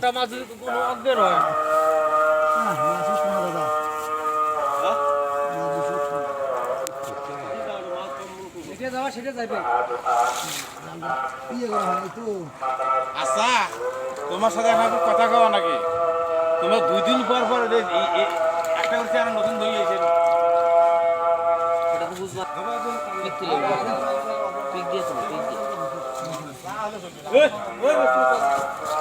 একটা মাছ যদি কোনো অজ্ঞের হয় ইয়ে হয় আচ্ছা তোমার সাথে এখন কথা কওয়া নাকি তোমার দুই দিন পর পর একটা হচ্ছে আর নতুন দই এসে এটা তো বুঝবা পিক দিলে পিক দিয়ে তুমি পিক দিয়ে ওটা কি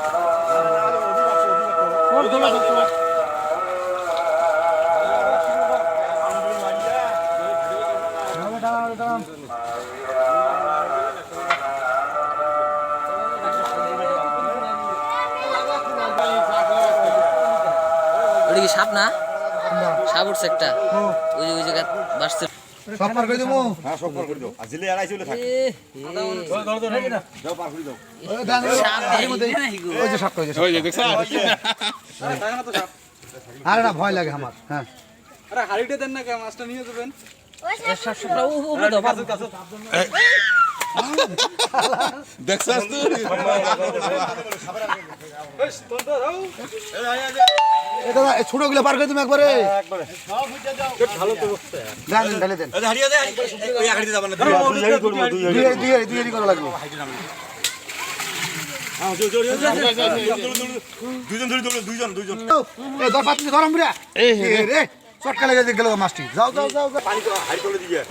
সাপ না? সাপ উঠছে একটা। ওই যে ওই জায়গা বাসছে সব পার করে দেবো হ্যাঁ সব পার করে দাও আর জিলে আড়াই চলে থাকে যাও পার করে দাও ওই ডান এর মধ্যে ওই যে সাপ করেছে ওই যে দেখছ আরে না ভয় লাগে আমার হ্যাঁ আরে হাড়িটা দেন না কে মাছটা নিয়ে যাবেন। দেখছাস তুই এ দাদা এই ছোটগুলো পার করে তুমি একবারে। ঢেলে দেন। না দুই হাড়ি করা লাগবে। হ্যাঁ দুইজন ধরে দৌড়ো দুইজন দুইজন। এ ধর পাতি ধরম বুড়া এ রে চটকা লেগে গেল মাছটি। যাও যাও যাও। পানি হাড়ি তোলে দিয়ে